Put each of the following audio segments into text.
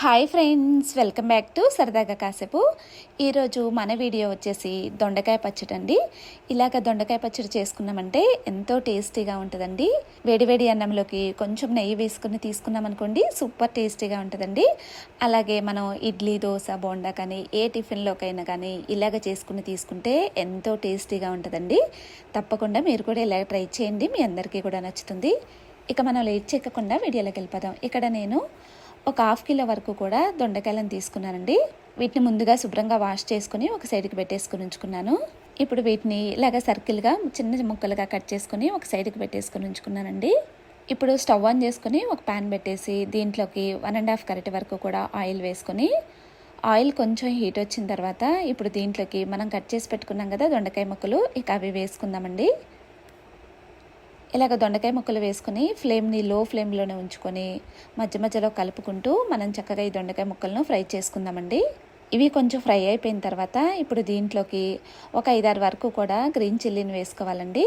Hi friends welcome back to సరదాగా కాసేపు. ఈరోజు మన వీడియో వచ్చేసి దొండకాయ పచ్చడి అండి. ఇలాగ దొండకాయ పచ్చడి చేసుకున్నామంటే ఎంతో టేస్టీగా ఉంటుందండి. వేడివేడి అన్నంలోకి కొంచెం నెయ్యి వేసుకుని తీసుకున్నాం అనుకోండి సూపర్ టేస్టీగా ఉంటుందండి. అలాగే మనం ఇడ్లీ దోశ బోండా కానీ ఏ టిఫిన్లోకైనా కానీ ఇలాగ చేసుకుని తీసుకుంటే ఎంతో టేస్టీగా ఉంటుందండి. తప్పకుండా మీరు కూడా ఇలా ట్రై చేయండి మీ అందరికీ కూడా నచ్చుతుంది. ఇక మనం లేట్ చేయకుండా వీడియోలోకి వెళ్ళిపోదాం. ఇక్కడ నేను ఒక హాఫ్ కిలో వరకు కూడా దొండకాయలను తీసుకున్నానండి. వీటిని ముందుగా శుభ్రంగా వాష్ చేసుకుని ఒక సైడ్కి పెట్టేసుకుని ఉంచుకున్నాను. ఇప్పుడు వీటిని ఇలాగ సర్కిల్గా చిన్న ముక్కలుగా కట్ చేసుకుని ఒక సైడ్కి పెట్టేసుకుని ఉంచుకున్నానండి. ఇప్పుడు స్టవ్ ఆన్ చేసుకుని ఒక ప్యాన్ పెట్టేసి దీంట్లోకి వన్ అండ్ హాఫ్ కరెట్ వరకు కూడా ఆయిల్ వేసుకొని ఆయిల్ కొంచెం హీట్ వచ్చిన తర్వాత ఇప్పుడు దీంట్లోకి మనం కట్ చేసి పెట్టుకున్నాం కదా దొండకాయ ముక్కలు ఇక అవి వేసుకుందామండి. ఇలాగ దొండకాయ ముక్కలు వేసుకుని ఫ్లేమ్ని లో ఫ్లేమ్లోనే ఉంచుకొని మధ్య మధ్యలో కలుపుకుంటూ మనం చక్కగా ఈ దొండకాయ ముక్కలను ఫ్రై చేసుకుందామండి. ఇవి కొంచెం ఫ్రై అయిపోయిన తర్వాత ఇప్పుడు దీంట్లోకి ఒక ఐదారు వరకు కూడా గ్రీన్ చిల్లీని వేసుకోవాలండి.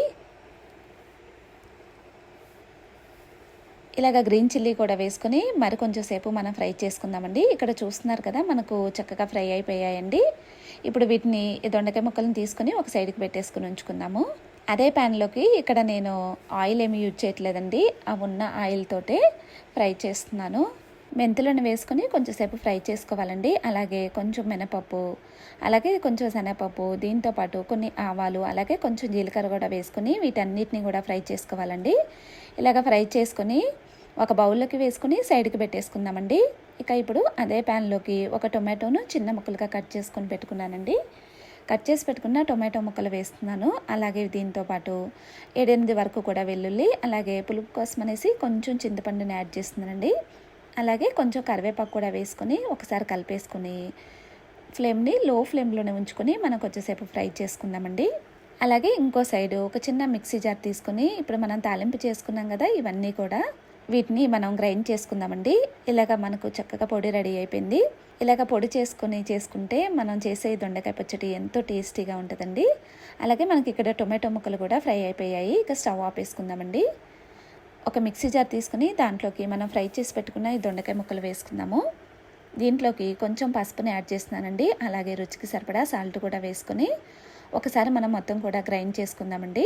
ఇలాగ గ్రీన్ చిల్లీ కూడా వేసుకొని మరి కొంచెం సేపు మనం ఫ్రై చేసుకుందామండి. ఇక్కడ చూస్తున్నారు కదా మనకు చక్కగా ఫ్రై అయిపోయాయండి. ఇప్పుడు వీటిని దొండకాయ ముక్కలను తీసుకొని ఒక సైడ్కి పెట్టేసుకుని ఉంచుకుందాము. అదే ప్యాన్లోకి ఇక్కడ నేను ఆయిల్ ఏమి యూజ్ చేయట్లేదండి. ఆ ఉన్న ఆయిల్ తోటే ఫ్రై చేస్తున్నాను. మెంతులను వేసుకొని కొంచెంసేపు ఫ్రై చేసుకోవాలండి. అలాగే కొంచెం మినపప్పు అలాగే కొంచెం శనగపప్పు దీంతో పాటు కొన్ని ఆవాలు అలాగే కొంచెం జీలకర్ర కూడా వేసుకొని వీటన్నిటిని కూడా ఫ్రై చేసుకోవాలండి. ఇలాగ ఫ్రై చేసుకొని ఒక బౌల్లోకి వేసుకుని సైడ్కి పెట్టేసుకుందామండి. ఇక ఇప్పుడు అదే ప్యాన్లోకి ఒక టొమాటోను చిన్న ముక్కలుగా కట్ చేసుకొని పెట్టుకున్నానండి. కట్ చేసి పెట్టుకున్న టొమాటో ముక్కలు వేస్తున్నాను. అలాగే దీంతో పాటు ఏడెనిమిది వరకు కూడా వెల్లుల్లి అలాగే పులుపు కోసం అనేసి కొంచెం చింతపండుని యాడ్ చేస్తున్నానండి. అలాగే కొంచెం కరివేపాకు కూడా వేసుకొని ఒకసారి కలిపేసుకొని ఫ్లేమ్ని లో ఫ్లేమ్లోనే ఉంచుకొని మనం కొంచెంసేపు ఫ్రై చేసుకుందామండి. అలాగే ఇంకో సైడ్ ఒక చిన్న మిక్సీ జార్ తీసుకొని ఇప్పుడు మనం తాలింపు చేసుకున్నాం కదా ఇవన్నీ కూడా వీటిని మనం గ్రైండ్ చేసుకుందామండి. ఇలాగ మనకు చక్కగా పొడి రెడీ అయిపోయింది. ఇలాగ పొడి చేసుకొని చేసుకుంటే మనం చేసే దొండకాయ పచ్చడి ఎంతో టేస్టీగా ఉంటుందండి. అలాగే మనకి ఇక్కడ టొమాటో ముక్కలు కూడా ఫ్రై అయిపోయాయి. ఇక స్టవ్ ఆపేసుకుందామండి ఒక మిక్సీ జార్ తీసుకుని దాంట్లోకి మనం ఫ్రై చేసి పెట్టుకున్న ఈ దొండకాయ ముక్కలు వేసుకుందాము. దీంట్లోకి కొంచెం పసుపుని యాడ్ చేస్తున్నానండి. అలాగే రుచికి సరిపడా సాల్ట్ కూడా వేసుకొని ఒకసారి మనం మొత్తం కూడా గ్రైండ్ చేసుకుందామండి.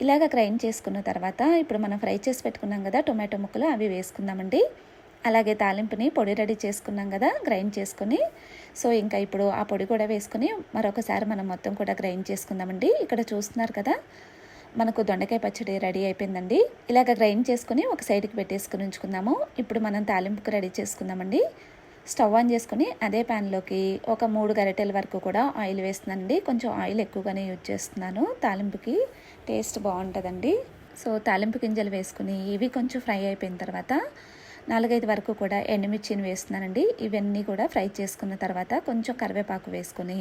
ఇలాగ గ్రైండ్ చేసుకున్న తర్వాత ఇప్పుడు మనం ఫ్రై చేసి పెట్టుకున్నాం కదా టొమాటో ముక్కలు అవి వేసుకుందామండి. అలాగే తాలింపుని పొడి రెడీ చేసుకున్నాం కదా గ్రైండ్ చేసుకుని. సో ఇంకా ఇప్పుడు ఆ పొడి కూడా వేసుకుని మరొకసారి మనం మొత్తం కూడా గ్రైండ్ చేసుకుందామండి. ఇక్కడ చూస్తున్నారు కదా మనకు దొండకాయ పచ్చడి రెడీ అయిపోయిందండి. ఇలాగ గ్రైండ్ చేసుకుని ఒక సైడ్కి పెట్టేసుకుని ఉంచుకుందాము. ఇప్పుడు మనం తాలింపుకి రెడీ చేసుకుందామండి. స్టవ్ ఆన్ చేసుకుని అదే ప్యాన్లోకి ఒక మూడు గరిటెల వరకు కూడా ఆయిల్ వేస్తుందండి కొంచెం ఆయిల్ ఎక్కువగానే యూజ్ చేస్తున్నాను తాలింపుకి. టేస్ట్ బాగుంటుందండి. సో తాలింపు గింజలు వేసుకుని ఇవి కొంచెం ఫ్రై అయిపోయిన తర్వాత నాలుగైదు వరకు కూడా ఎండుమిర్చిని వేస్తున్నానండి. ఇవన్నీ కూడా ఫ్రై చేసుకున్న తర్వాత కొంచెం కరివేపాకు వేసుకుని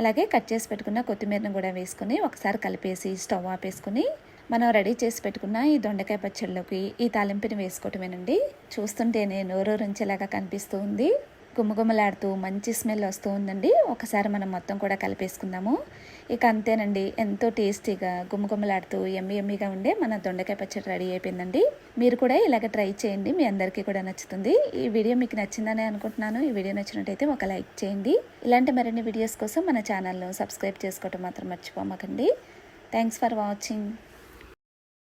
అలాగే కట్ చేసి పెట్టుకున్న కొత్తిమీరను కూడా వేసుకుని ఒకసారి కలిపేసి స్టవ్ ఆపేసుకొని మనం రెడీ చేసి పెట్టుకున్న ఈ దొండకాయ పచ్చళ్ళలోకి ఈ తాలింపుని వేసుకోవటమేనండి. చూస్తుంటేనే నోరూరించేలాగా కనిపిస్తూ ఉంది. గుమ్మగుమ్మలాడుతూ మంచి స్మెల్ వస్తూ ఉందండి. ఒకసారి మనం మొత్తం కూడా కలిపేసుకుందాము. ఇక అంతేనండి ఎంతో టేస్టీగా గుమ్మగుమ్మలాడుతూ ఎమ్మి ఎమ్మిగా ఉండే మన దొండకాయ పచ్చడి రెడీ అయిపోయిందండి. మీరు కూడా ఇలాగ ట్రై చేయండి మీ అందరికీ కూడా నచ్చుతుంది. ఈ వీడియో మీకు నచ్చిందని అనుకుంటున్నాను. ఈ వీడియో నచ్చినట్టయితే ఒక లైక్ చేయండి. ఇలాంటి మరిన్ని వీడియోస్ కోసం మన ఛానల్ను సబ్స్క్రైబ్ చేసుకోవటం మాత్రం మర్చిపోమకండి. Thanks for watching.